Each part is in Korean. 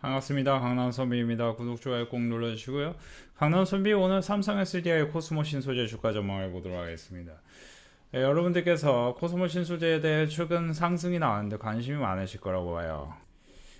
반갑습니다. 강남선비입니다. 구독, 좋아요 꼭 눌러주시고요. 강남선비 오늘 삼성 SDI 코스모 신소재 주가 전망을 보도록 하겠습니다. 네, 여러분들께서 코스모 신소재에 대해 최근 상승이 나왔는데 관심이 많으실 거라고 봐요.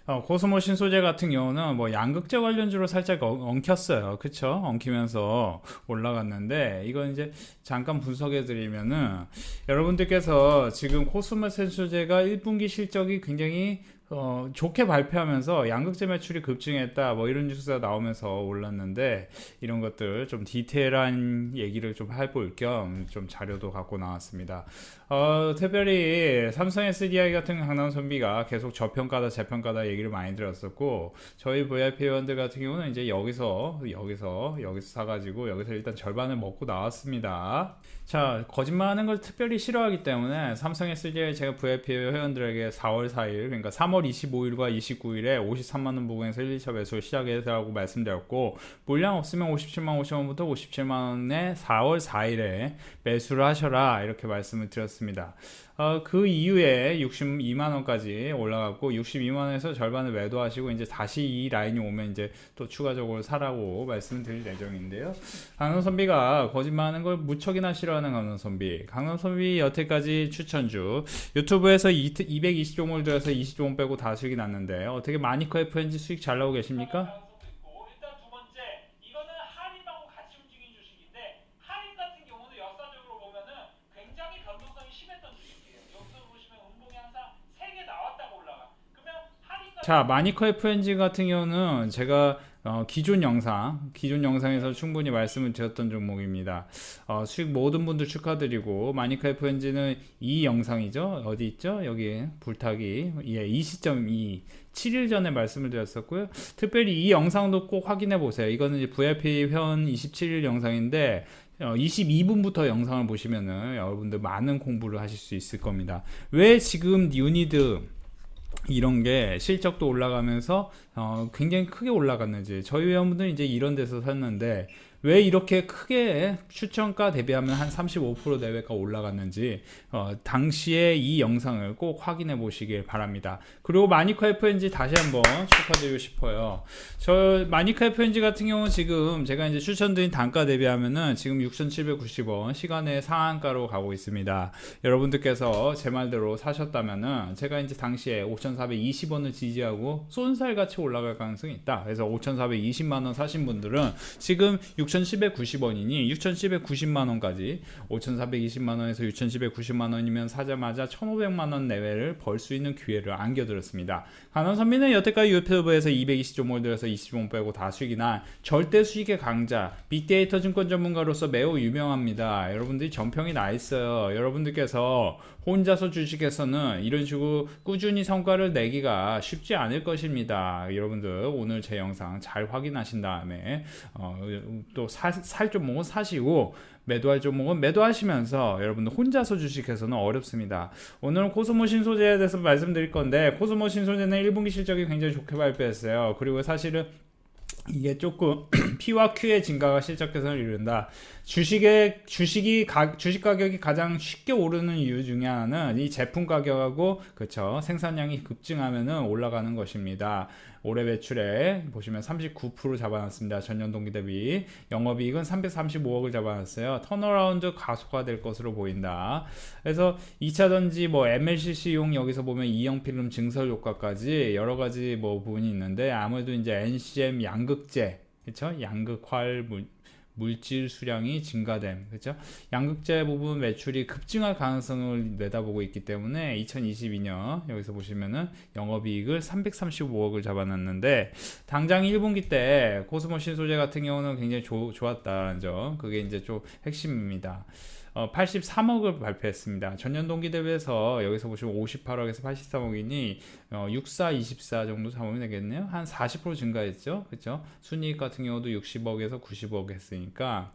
어, 코스모 신소재 같은 경우는 뭐 양극재 관련주로 살짝 엉, 엉켰어요. 그쵸? 엉키면서 올라갔는데 이건 이제 잠깐 분석해 드리면은 여러분들께서 지금 코스모 신소재가 1분기 실적이 굉장히 어, 좋게 발표하면서 양극재 매출이 급증했다 뭐 이런 뉴스가 나오면서 올랐는데 이런 것들 좀 디테일한 얘기를 좀 해볼 겸 좀 자료도 갖고 나왔습니다. 어, 특별히 삼성 SDI 같은 강남 선비가 계속 저평가다 재평가다 얘기를 많이 들었었고 저희 VIP 회원들 같은 경우는 이제 여기서 여기서 여기서 사가지고 여기서 일단 절반을 먹고 나왔습니다. 자 거짓말하는 걸 특별히 싫어하기 때문에 삼성 SDI 제가 VIP 회원들에게 4월 4일 그러니까 3월 25일과 29일에 53만 원 부근에서 1, 2차 매수 시작해서라고 말씀드렸고 물량 없으면 57만 5천 원부터 57만 원에 4월 4일에 매수를 하셔라 이렇게 말씀을 드렸습니다. 어, 그 이후에 62만 원까지 올라갔고 62만 원에서 절반을 매도하시고 이제 다시 이 라인이 오면 이제 또 추가적으로 사라고 말씀드릴 예정인데요. 강원 선비가 거짓말하는 걸 무척이나 싫어하는 강원 선비. 강원 선비 여태까지 추천주 유튜브에서 220종을 들여서 20종 빼고 다 수익이 났는데 어떻게 마니커 FNG 수익 잘 나오고 계십니까? 방송도 있고 일단 두 번째 이거는 할인하고 같이 움직인 주식인데 할인 같은 경우는 역사적으로 보면은 굉장히 변동성이 심했던 주식이에요. 여기서 보시면 운봉이 항상 세 개 나왔다고 올라가. 그러면 할인 같은 자, 마니커 FNG 같은 경우는 제가 어, 기존 영상, 기존 영상에서 충분히 말씀을 드렸던 종목입니다. 어, 수익 모든 분들 축하드리고 마니커 FNG는 이 영상이죠. 어디 있죠? 여기 불타기 예, 20.2 7일 전에 말씀을 드렸었고요. 특별히 이 영상도 꼭 확인해 보세요. 이거는 이제 VIP 회원 27일 영상인데 어, 22분부터 영상을 보시면은 여러분들 많은 공부를 하실 수 있을 겁니다. 왜 지금 유니드 이런 게 실적도 올라가면서 어, 굉장히 크게 올라갔는지. 저희 회원분들은 이제 이런 데서 샀는데 왜 이렇게 크게 추천가 대비하면 한 35% 내외가 올라갔는지 어, 당시에 이 영상을 꼭 확인해 보시길 바랍니다. 그리고 마니커 FNG 다시 한번 축하드리고 싶어요. 저 마니커 FNG 같은 경우는 지금 제가 이제 추천드린 단가 대비하면은 지금 6,790원 시간의 상한가로 가고 있습니다. 여러분들께서 제 말대로 사셨다면은 제가 이제 당시에 5,420원을 지지하고 쏜살 같이 올라갈 가능성이 있다. 그래서 5,420만 원 사신 분들은 지금 6,790원이니 6,790만 원까지 5,420만 원에서 6,790만 원이면 사자마자 1,500만 원 내외를 벌 수 있는 기회를 안겨드렸습니다. 가난 선미는 여태까지 유튜브에서 220종목을 들여서 20종 빼고 다 수익이 난 절대 수익의 강자 빅데이터 증권 전문가로서 매우 유명합니다. 여러분들이 정평이 나 있어요. 여러분들께서 혼자서 주식에서는 이런 식으로 꾸준히 성과를 내기가 쉽지 않을 것입니다. 여러분들 오늘 제 영상 잘 확인하신 다음에 어, 또살 종목은 사시고 매도할 종목은 매도하시면서 여러분들 혼자서 주식해서는 어렵습니다. 오늘은 코스모 신소재에 대해서 말씀드릴 건데 코스모 신소재는 1분기 실적이 굉장히 좋게 발표했어요. 그리고 사실은 이게 조금 P와 Q의 증가가 실적 개선을 이룬다. 주식의 주식이 가, 주식 가격이 가장 쉽게 오르는 이유 중에 하나는 이 제품 가격하고 그쵸 생산량이 급증하면은 올라가는 것입니다. 올해 매출에 보시면 39% 잡아놨습니다. 전년 동기 대비 영업이익은 335억을 잡아놨어요. 턴어라운드 가속화 될 것으로 보인다. 그래서 2차 전지 뭐 MLCC용 여기서 보면 이형 필름 증설 효과까지 여러 가지 뭐 부분이 있는데 아무래도 이제 NCM 양극재 그렇죠? 양극활 물 물질 수량이 증가됨. 그렇죠? 양극재 부분 매출이 급증할 가능성을 내다보고 있기 때문에 2022년 여기서 보시면은 영업이익을 335억을 잡아놨는데 당장 1분기 때 코스모 신 소재 같은 경우는 굉장히 조, 좋았다는 점. 그게 이제 좀 핵심입니다. 어, 83억을 발표했습니다. 전년 동기 대비해서 여기서 보시면 58억에서 83억이니 어, 64, 24 정도 잡으면 되겠네요. 한 40% 증가했죠. 그렇죠? 순이익 같은 경우도 60억에서 90억 했으니까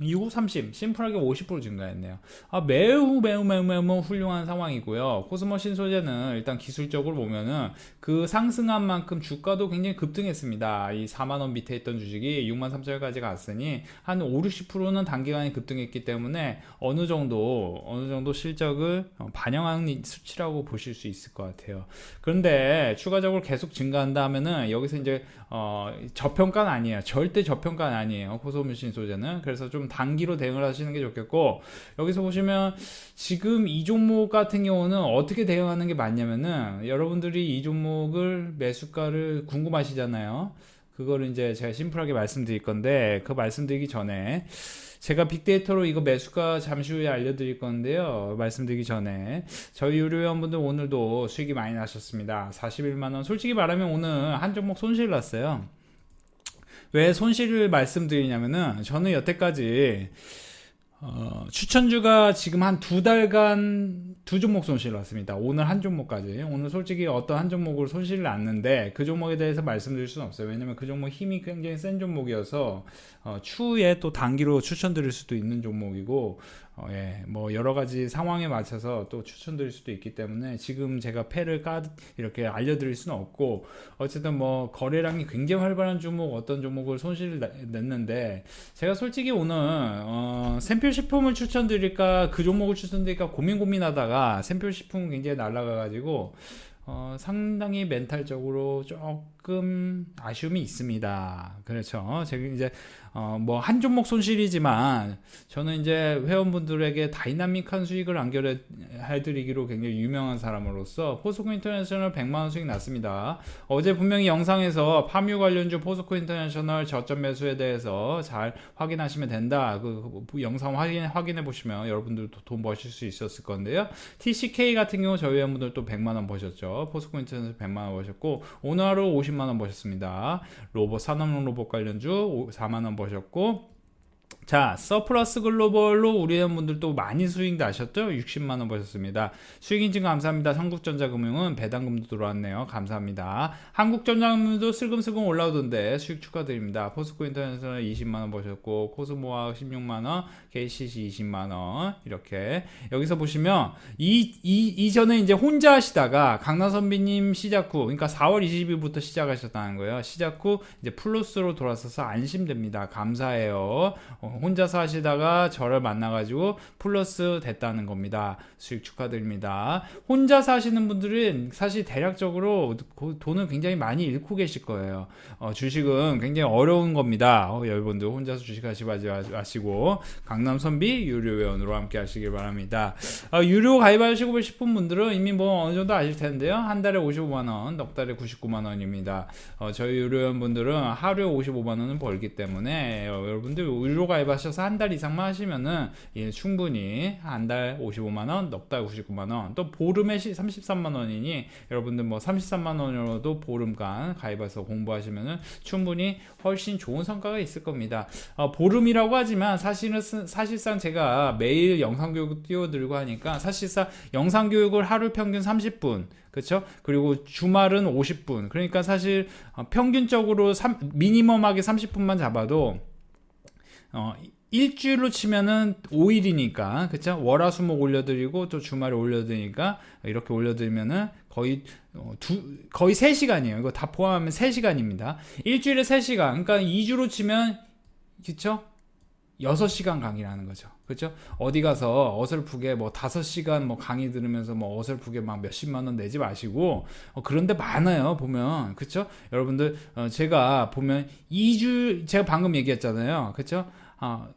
2930 심플하게 50% 증가했네요. 아, 매우 매우 매우 매우 훌륭한 상황이고요. 코스모신 소재는 일단 기술적으로 보면은 그 상승한 만큼 주가도 굉장히 급등했습니다. 이 4만 원 밑에 있던 주식이 6만 3천원까지 갔으니 한 5, 60%는 단기간에 급등했기 때문에 어느 정도 어느 정도 실적을 어, 반영한 수치라고 보실 수 있을 것 같아요. 그런데 추가적으로 계속 증가한다 하면은 여기서 이제 어, 저평가는 아니에요. 절대 저평가는 아니에요. 코스모신 소재는. 그래서 좀 단기로 대응을 하시는 게 좋겠고, 여기서 보시면 지금 이 종목 같은 경우는 어떻게 대응하는 게 맞냐면은 여러분들이 이 종목 을 매수가를 궁금하시잖아요. 그거를 이제 제가 심플하게 말씀드릴 건데, 그 말씀드리기 전에 제가 빅데이터로 이거 매수가 잠시 후에 알려드릴 건데요. 말씀드리기 전에 저희 유료회원분들 오늘도 수익이 많이 나셨습니다. 41만원. 솔직히 말하면 오늘 한 종목 손실 났어요. 왜 손실을 말씀드리냐면은 저는 여태까지 어, 추천주가 지금 한 두 달간 두 종목 손실 났습니다. 오늘 한 종목까지. 오늘 솔직히 어떤 한 종목으로 손실을 났는데 그 종목에 대해서 말씀드릴 수는 없어요. 왜냐면 그 종목 힘이 굉장히 센 종목이어서 어, 추후에 또 단기로 추천드릴 수도 있는 종목이고 어, 예, 뭐 여러 가지 상황에 맞춰서 또 추천드릴 수도 있기 때문에 지금 제가 패를 까 이렇게 알려드릴 수는 없고 어쨌든 뭐 거래량이 굉장히 활발한 종목 어떤 종목을 손실을 나- 냈는데 제가 솔직히 오늘 어, 샘표 식품을 추천드릴까 그 종목을 추천드릴까 고민 고민하다가 샘표 식품은 굉장히 날아가가지고 어, 상당히 멘탈적으로 조금 아쉬움이 있습니다. 그렇죠. 제가 이제 어, 뭐 한 종목 손실이지만 저는 이제 회원분들에게 다이나믹한 수익을 안겨해 드리기로 굉장히 유명한 사람으로서 포스코 인터내셔널 100만 원 수익 났습니다. 어제 분명히 영상에서 파뮤 관련주 포스코 인터내셔널 저점 매수에 대해서 잘 확인하시면 된다. 그, 그 영상 확인 확인해 보시면 여러분들도 돈 버실 수 있었을 건데요. TCK 같은 경우 저희 회원분들도 100만 원 버셨죠. 포스코 인터내셔널 100만 원 버셨고 오늘 하루 50만 원 버셨습니다. 로봇 산업용 로봇 관련주 4만 원 버셨고 자, 서플러스 글로벌로 우리 회원분들도 많이 수익 나셨죠? 60만 원 버셨습니다. 수익 인증 감사합니다. 한국전자금융은 배당금도 들어왔네요. 감사합니다. 한국전자금융도 슬금슬금 올라오던데 수익 축하드립니다. 포스코 인터넷에서는 20만 원 버셨고 코스모화 16만 원, KCC 20만 원 이렇게 여기서 보시면 이, 이 이전에 이제 혼자 하시다가 강나선비님 시작 후 그러니까 4월 20일부터 시작하셨다는 거예요. 시작 후 이제 플러스로 돌아서서 안심됩니다. 감사해요. 어, 혼자서 하시다가 저를 만나가지고 플러스 됐다는 겁니다. 수익 축하드립니다. 혼자서 하시는 분들은 사실 대략적으로 고- 돈을 굉장히 많이 잃고 계실 거예요. 어, 주식은 굉장히 어려운 겁니다. 어, 여러분들 혼자서 주식하지 마시고 강남 선비 유료 회원으로 함께 하시길 바랍니다. 어, 유료 가입하시고 싶은 분들은 이미 뭐 어느 정도 아실 텐데요. 한 달에 55만 원, 넉 달에 99만 원입니다. 어, 저희 유료 회원분들은 하루에 55만 원은 벌기 때문에 어, 여러분들 유료 가입 하셔서 한 달 이상만 하시면은 예, 충분히 한 달 55만 원, 넉 달 99만 원, 또 보름에 시- 33만 원이니 여러분들 뭐 33만 원으로도 보름간 가입해서 공부하시면은 충분히 훨씬 좋은 성과가 있을 겁니다. 어, 보름이라고 하지만 사실은 스- 사실상 제가 매일 영상 교육 띄워드리고 하니까 사실상 영상 교육을 하루 평균 30분 그렇죠? 그리고 주말은 50분. 그러니까 사실 어, 평균적으로 삼- 미니멈하게 30분만 잡아도 어, 일주일로 치면은 5일이니까 그쵸? 월화수목 올려드리고 또 주말에 올려드리니까 이렇게 올려드리면은 거의 어, 두 거의 3시간이에요. 이거 다 포함하면 3시간입니다. 일주일에 3시간. 그러니까 2주로 치면 그쵸 6시간 강의라는 거죠. 그쵸 어디 가서 어설프게 뭐 5시간 뭐 강의 들으면서 뭐 어설프게 막 몇십만 원 내지 마시고 어, 그런데 많아요 보면. 그쵸 여러분들 어, 제가 보면 2주 제가 방금 얘기했잖아요. 그쵸 아,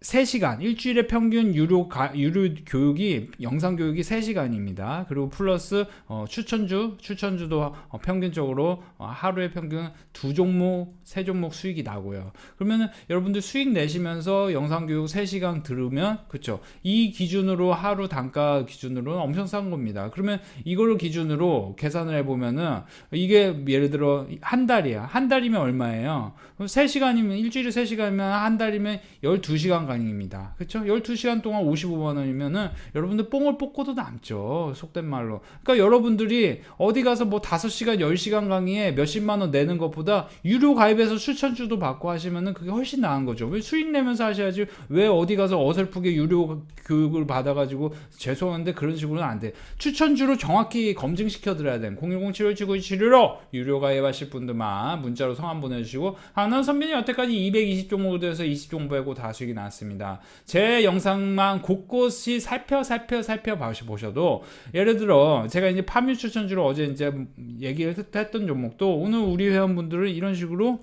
3시간, 일주일에 평균 유료, 가, 유료 교육이, 영상 교육이 3시간입니다. 그리고 플러스, 어, 추천주, 추천주도 어, 평균적으로 어, 하루에 평균 두 종목, 세 종목 수익이 나고요. 그러면은 여러분들 수익 내시면서 영상 교육 3시간 들으면, 그쵸. 이 기준으로 하루 단가 기준으로는 엄청 싼 겁니다. 그러면 이거를 기준으로 계산을 해보면은 이게 예를 들어 한 달이야. 한 달이면 얼마예요? 3시간이면, 일주일에 3시간이면 한 달이면 12시간 강입니다. 그렇죠? 12시간 동안 55만 원이면은 여러분들 뽕을 뽑고도 남죠. 속된 말로. 그러니까 여러분들이 어디 가서 뭐 5시간, 10시간 강의에 몇십만 원 내는 것보다 유료 가입해서 추천주도 받고 하시면은 그게 훨씬 나은 거죠. 왜 수익 내면서 하셔야지 왜 어디 가서 어설프게 유료 교육을 받아가지고 죄송한데 그런 식으로는 안 돼. 추천주로 정확히 검증시켜 드려야 돼. 010-757-9715 유료 가입하실 분들만 문자로 성함 보내주시고 하나 선배님 여태까지 220 종목에 대해서 20종목이고 다 수익이 나 왔습니다. 제 영상만 곳곳이 살펴 살펴 살펴 보셔도 예를 들어 제가 이제 파밀 추천주로 어제 이제 얘기를 했- 했던 종목도 오늘 우리 회원분들은 이런 식으로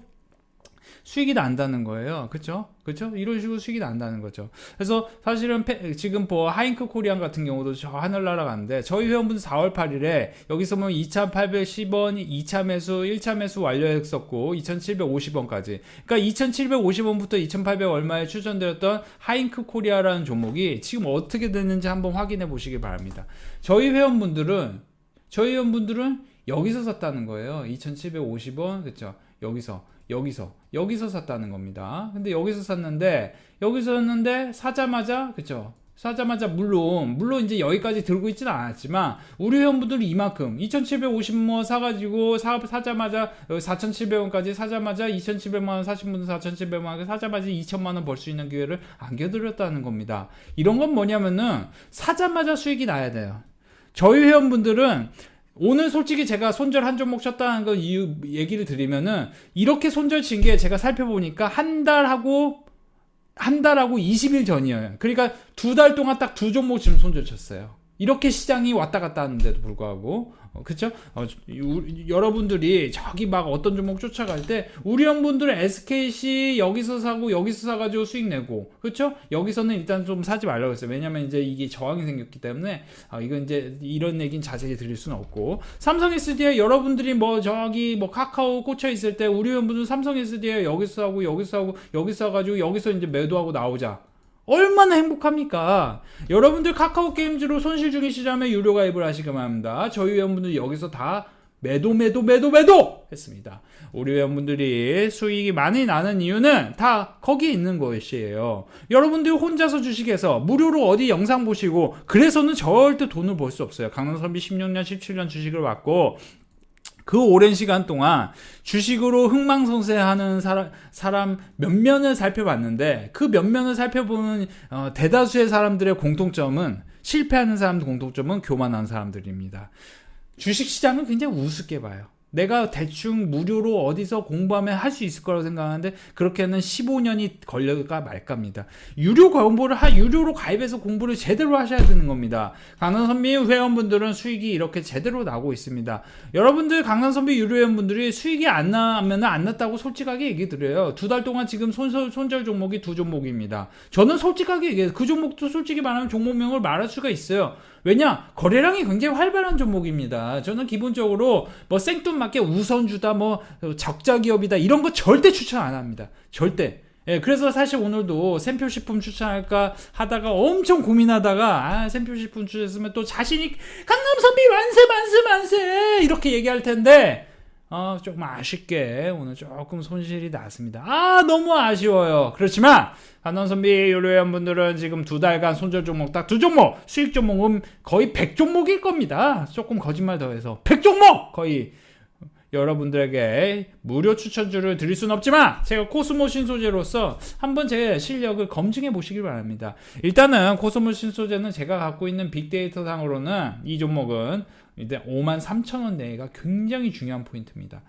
수익이 난다는 거예요. 그쵸? 그쵸? 이런 식으로 수익이 난다는 거죠. 그래서 사실은 페- 지금 뭐 하잉크 코리안 같은 경우도 저 하늘 날아가는데 저희 회원분 4월 8일에 여기서 뭐 2,810원 2차 매수, 1차 매수 완료했었고 2,750원까지. 그러니까 2,750원부터 2,800 얼마에 추천드렸던 하잉크 코리아라는 종목이 지금 어떻게 됐는지 한번 확인해 보시기 바랍니다. 저희 회원분들은 저희 회원분들은 여기서 샀다는 거예요. 2,750원, 그쵸? 여기서, 여기서, 여기서 샀다는 겁니다. 근데 여기서 샀는데, 여기서 샀는데, 사자마자, 그쵸? 사자마자, 물론, 물론 이제 여기까지 들고 있지는 않았지만, 우리 회원분들이 이만큼, 2,750원 사가지고, 사, 사자마자, 4,700원까지 사자마자, 2,700만 원 사신 분들 4,700만 원 사자마자 2천만원 벌 수 있는 기회를 안겨드렸다는 겁니다. 이런 건 뭐냐면은, 사자마자 수익이 나야 돼요. 저희 회원분들은 오늘 솔직히 제가 손절 한 종목 쳤다는 거 이유 얘기를 드리면은 이렇게 손절 친 게 제가 살펴보니까 한 달하고 한 달하고 20일 전이에요. 그러니까 두 달 동안 딱 두 종목 지금 손절 쳤어요. 이렇게 시장이 왔다 갔다 하는데도 불구하고 어, 그쵸? 어, 우- 여러분들이 저기 막 어떤 종목 쫓아갈 때 우리 형분들은 SKC 여기서 사고 여기서 사가지고 수익 내고 그쵸? 여기서는 일단 좀 사지 말라고 했어요. 왜냐면 이제 이게 저항이 생겼기 때문에 아, 이건 이제 이런 얘기는 자세히 드릴 수는 없고 삼성 SD에 여러분들이 뭐 저기 뭐 카카오 꽂혀 있을 때 우리 회원분들 삼성 SD에 여기서 사고 여기서 사고 여기서 사가지고 여기서 이제 매도하고 나오자. 얼마나 행복합니까? 여러분들 카카오 게임즈로 손실 중이시자면 유료 가입을 하시기 바랍니다. 저희 회원분들 여기서 다 매도 매도 매도 매도 했습니다. 우리 회원분들이 수익이 많이 나는 이유는 다 거기에 있는 것이에요. 여러분들 혼자서 주식에서 무료로 어디 영상 보시고 그래서는 절대 돈을 벌 수 없어요. 강남선비 16년 17년 주식을 받고 그 오랜 시간 동안 주식으로 흥망성쇠하는 사람, 사람 몇 면을 살펴봤는데 그 몇 면을 살펴보는 어, 대다수의 사람들의 공통점은 실패하는 사람들 공통점은 교만한 사람들입니다. 주식 시장은 굉장히 우습게 봐요. 내가 대충 무료로 어디서 공부하면 할 수 있을 거라고 생각하는데 그렇게는 15년이 걸려가 말까입니다. 유료 공부를 하 유료로 가입해서 공부를 제대로 하셔야 되는 겁니다. 강남선비 회원분들은 수익이 이렇게 제대로 나고 있습니다. 여러분들 강남선비 유료 회원분들이 수익이 안 나면 안 났다고 솔직하게 얘기 드려요. 두 달 동안 지금 손절, 손절 종목이 두 종목입니다. 저는 솔직하게 얘기해요. 그 종목도 솔직히 말하면 종목명을 말할 수가 있어요. 왜냐 거래량이 굉장히 활발한 종목입니다. 저는 기본적으로 뭐 생뚱맞 게 우선주다 뭐 적자 기업이다 이런 거 절대 추천 안 합니다. 절대. 예, 그래서 사실 오늘도 샘표 식품 추천할까 하다가 엄청 고민하다가 아 샘표 식품 추천했으면 또 자신이 강남 선비 만세 만세 만세 이렇게 얘기할 텐데 어, 조금 아쉽게 오늘 조금 손실이 났습니다. 아, 너무 아쉬워요. 그렇지만, 한원선비 유료회원분들은 지금 두 달간 손절 종목 딱 두 종목, 수익 종목은 거의 100종목일 겁니다. 조금 거짓말 더해서. 100종목! 거의. 여러분들에게 무료 추천주를 드릴 수는 없지만 제가 코스모 신소재로서 한번 제 실력을 검증해 보시길 바랍니다. 일단은 코스모 신소재는 제가 갖고 있는 빅데이터 상으로는 이 종목은 이제 5만 3천 원 내가 굉장히 중요한 포인트입니다.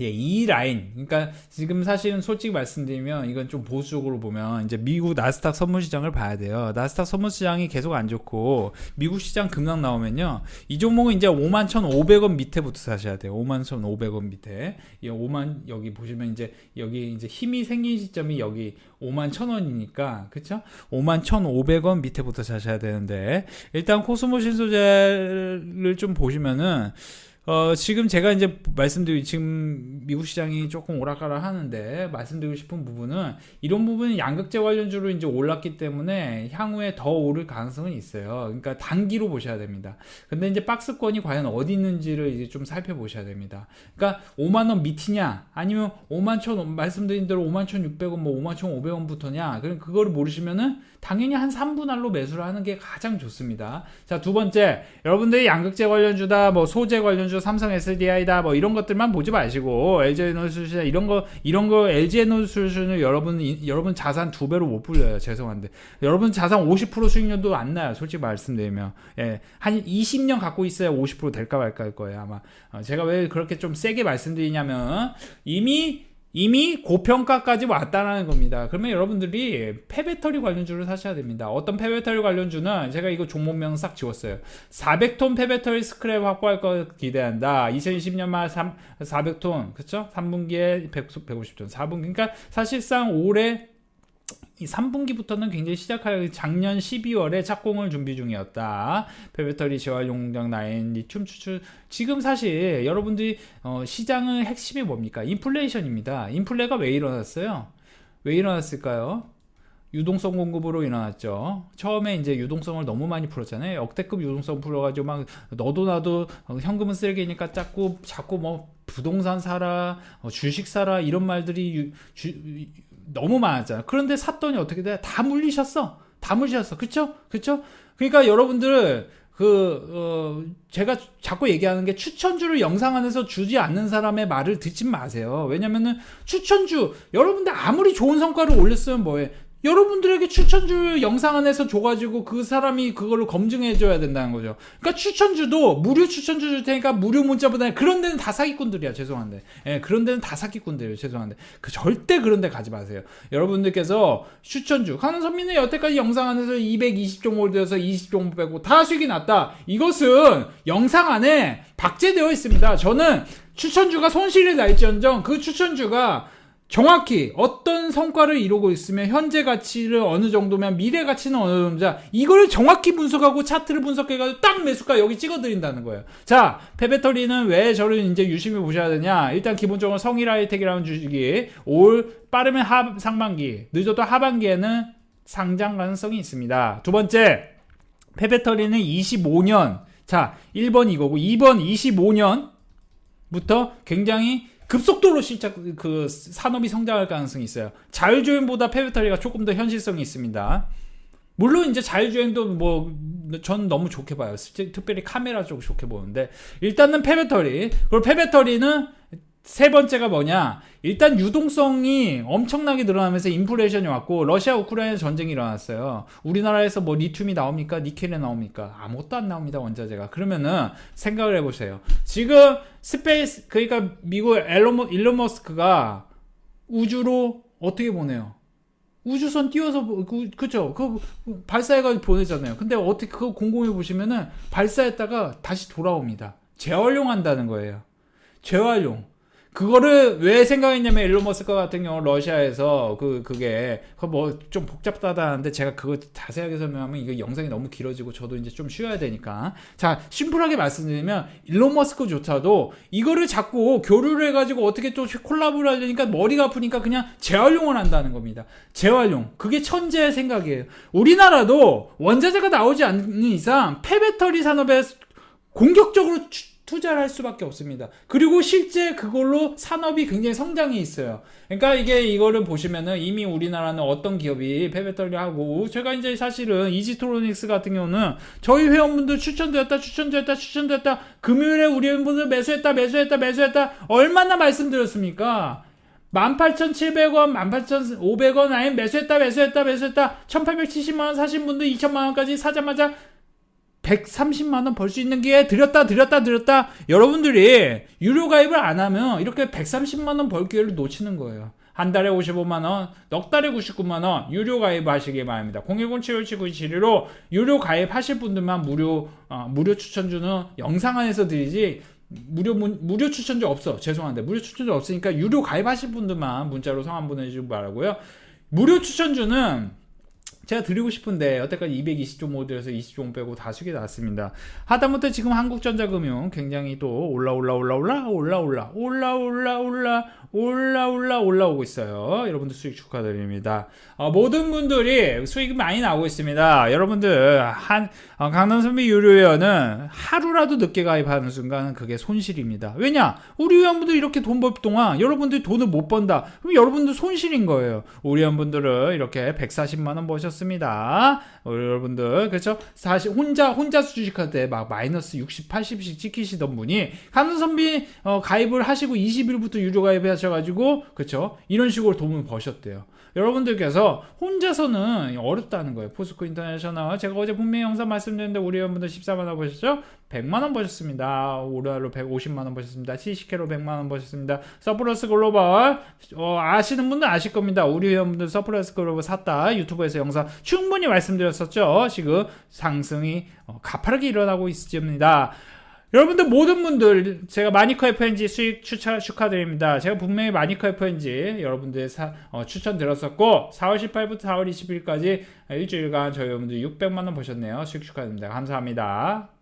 예, 이 라인. 그러니까 지금 사실은 솔직히 말씀드리면 이건 좀 보수적으로 보면 이제 미국 나스닥 선물 시장을 봐야 돼요. 나스닥 선물 시장이 계속 안 좋고 미국 시장 급락 나오면요. 이 종목은 이제 5만 1,500원 밑에부터 사셔야 돼요. 5만 1,500원 밑에. 이 5만 여기 보시면 이제 여기 이제 힘이 생긴 시점이 여기 5만 1,000원이니까 그쵸? 5만 1,500원 밑에부터 사셔야 되는데 일단 코스모 신소재를 좀 보시면은 어, 지금 제가 이제 말씀드리 지금 미국 시장이 조금 오락가락 하는데 말씀드리고 싶은 부분은 이런 부분은 양극재 관련주로 이제 올랐기 때문에 향후에 더 오를 가능성은 있어요. 그러니까 단기로 보셔야 됩니다. 근데 이제 박스권이 과연 어디 있는지를 이제 좀 살펴보셔야 됩니다. 그러니까 5만 원 밑이냐 아니면 5만 천 말씀드린 대로 5만 천 6백원 뭐 5만 천 5백원부터냐 그럼 그거를 모르시면은 당연히 한 3분할로 매수를 하는 게 가장 좋습니다. 자, 두 번째, 여러분들이 양극재 관련주다, 뭐 소재 관련주, 삼성 SDI다, 뭐 이런 것들만 보지 마시고 LG 에너지솔루션 이런 거 이런 거 LG 에너지솔루션을 여러분 이- 여러분 자산 두 배로 못 불려요. 죄송한데 여러분 자산 50% 수익률도 안 나요. 솔직히 말씀드리면 예, 한 20년 갖고 있어야 50% 될까 말까 할 거예요. 아마 어, 제가 왜 그렇게 좀 세게 말씀드리냐면 이미 이미 고평가까지 왔다는 겁니다. 그러면 여러분들이 폐배터리 관련주를 사셔야 됩니다. 어떤 폐배터리 관련주는 제가 이거 종목명 싹 지웠어요. 400톤 폐배터리 스크랩 확보할 거 기대한다. 2020년 말 3, 400톤, 그쵸? 3분기에 100, 150톤, 4분기. 그러니까 사실상 올해 이 3분기부터는 굉장히 시작할 작년 12월에 착공을 준비 중이었다. 폐배터리 재활용 공장 라인 리튬 추출 지금 사실 여러분들이 어, 시장의 핵심이 뭡니까? 인플레이션입니다. 인플레가 왜 일어났어요? 왜 일어났을까요? 유동성 공급으로 일어났죠. 처음에 이제 유동성을 너무 많이 풀었잖아요. 역대급 유동성 풀어가지고 막 너도 나도 어, 현금은 쓰레기니까 자꾸 자꾸 뭐 부동산 사라, 어, 주식 사라 이런 말들이 유- 주- 너무 많았잖아요. 그런데 샀더니 어떻게 돼? 다 물리셨어. 다 물리셨어. 그쵸? 그쵸? 그러니까 여러분들 그, 어, 제가 자꾸 얘기하는 게 추천주를 영상 안에서 주지 않는 사람의 말을 듣지 마세요. 왜냐면은 추천주, 여러분들 아무리 좋은 성과를 올렸으면 뭐해. 여러분들에게 추천주 영상 안에서 줘가지고 그 사람이 그걸로 검증해줘야 된다는 거죠. 그러니까 추천주도 무료 추천주 줄 테니까 무료 문자 보내. 그런 데는 다 사기꾼들이야. 죄송한데. 예, 그런 데는 다 사기꾼들이에요. 죄송한데. 그 절대 그런 데 가지 마세요. 여러분들께서 추천주. 강원 선민은 여태까지 영상 안에서 220종 홀드여서 20종 빼고 다 수익이 났다. 이것은 영상 안에 박제되어 있습니다. 저는 추천주가 손실이 날지언정 그 추천주가 정확히 어떤 성과를 이루고 있으면 현재 가치를 어느 정도면 미래 가치는 어느 정도자 이걸 정확히 분석하고 차트를 분석해가지고 딱 매수가 여기 찍어드린다는 거예요. 자, 페베터리는 왜 저를 이제 유심히 보셔야 되냐? 일단 기본적으로 성일하이텍이라는 주식이 올 빠르면 하, 상반기, 늦어도 하반기에는 상장 가능성이 있습니다. 두 번째, 페베터리는 25년, 자, 1번 이거고 2번 25년부터 굉장히 급속도로 시작 그 산업이 성장할 가능성이 있어요. 자율주행보다 페베터리가 조금 더 현실성이 있습니다. 물론 이제 자율주행도 뭐 전 너무 좋게 봐요. 특별히 카메라 쪽 좋게 보는데 일단은 페베터리 그리고 페베터리는 세 번째가 뭐냐? 일단 유동성이 엄청나게 늘어나면서 인플레이션이 왔고 러시아 우크라이나 전쟁이 일어났어요. 우리나라에서 뭐 리튬이 나옵니까? 니켈이 나옵니까? 아무것도 안 나옵니다 원자재가. 그러면은 생각을 해 보세요. 지금 스페이스 그러니까 미국 머- 일론 머스크가 우주로 어떻게 보내요? 우주선 띄워서 보- 그, 그쵸 그 발사해가지고 보내잖아요 근데 어떻게 그거 공공해 보시면은 발사했다가 다시 돌아옵니다 재활용한다는 거예요 재활용 그거를 왜 생각했냐면 일론 머스크 같은 경우 러시아에서 그 그게 뭐 좀 복잡하다는데 제가 그거 자세하게 설명하면 이거 영상이 너무 길어지고 저도 이제 좀 쉬어야 되니까. 자 심플하게 말씀드리면 일론 머스크조차도 이거를 자꾸 교류를 해가지고 어떻게 또 콜라보를 하려니까 머리가 아프니까 그냥 재활용을 한다는 겁니다. 재활용. 그게 천재의 생각이에요. 우리나라도 원자재가 나오지 않는 이상 폐배터리 산업에 공격적으로 추- 투자를 할 수밖에 없습니다. 그리고 실제 그걸로 산업이 굉장히 성장이 있어요. 그러니까 이게 이거를 보시면은 이미 우리나라는 어떤 기업이 폐배터리 하고 제가 이제 사실은 이지트로닉스 같은 경우는 저희 회원분들 추천드렸다 추천드렸다 추천드렸다 금요일에 우리 회원분들 매수했다 매수했다 매수했다 얼마나 말씀드렸습니까? 18,700원, 18,500원 아니면 매수했다 매수했다 매수했다 1,870만 원 사신 분들 2천만 원까지 사자마자 130만 원 벌 수 있는 기회 드렸다 드렸다 드렸다 여러분들이 유료 가입을 안 하면 이렇게 130만 원 벌 기회를 놓치는 거예요. 한 달에 55만 원, 넉 달에 99만 원 유료 가입하시기 바랍니다. 010-757-9271로 유료 가입하실 분들만 무료 어, 무료 추천주는 영상 안에서 드리지 무료 문, 무료 추천주 없어. 죄송한데 무료 추천주 없으니까 유료 가입하실 분들만 문자로 성함 보내주시기 바라고요. 무료 추천주는 제가 드리고 싶은데 여태까지 220종 모드에서 20종 빼고 다 수익이 났습니다. 하다못해 지금 한국전자금융 굉장히 또 올라 올라 올라 올라 올라 올라 올라 올라 올라 올라 올라 올라오고 있어요. 여러분들 수익 축하드립니다. 어, 모든 분들이 수익이 많이 나오고 있습니다. 여러분들 한 어, 강남선비 유료회원은 하루라도 늦게 가입하는 순간 그게 손실입니다. 왜냐? 우리 회원분들 이렇게 돈 벌 동안 여러분들이 돈을 못 번다. 그럼 여러분들 손실인 거예요. 우리 회원분들은 이렇게 140만 원 버 셨습니다. 어, 여러분들 그렇죠? 사실 혼자 혼자 주식할 때 막 마이너스 60, 80씩 찍히시던 분이 강남선비 어, 가입을 하시고 20일부터 유료 가입하셔가지고 그렇죠? 이런 식으로 돈을 버셨대요. 여러분들께서 혼자서는 어렵다는 거예요. 포스코 인터내셔널. 제가 어제 분명히 영상 말씀드렸는데 우리 회원분들 14만 원 버셨죠? 100만 원 버셨습니다. 올해로 150만 원 버셨습니다. 70캐로 100만 원 버셨습니다. 서플러스 글로벌 어, 아시는 분들 아실 겁니다. 우리 회원분들 서플러스 글로벌 샀다. 유튜브에서 영상 충분히 말씀드렸었죠. 지금 상승이 어, 가파르게 일어나고 있습니다. 여러분들 모든 분들 제가 마니커 FNG 수익 추천 축하드립니다. 제가 분명히 마니커 FNG 여러분들 사, 어, 추천드렸었고 4월 18일부터 4월 20일까지 일주일간 저희 여러분들 600만 원 버셨네요. 수익 축하드립니다. 감사합니다.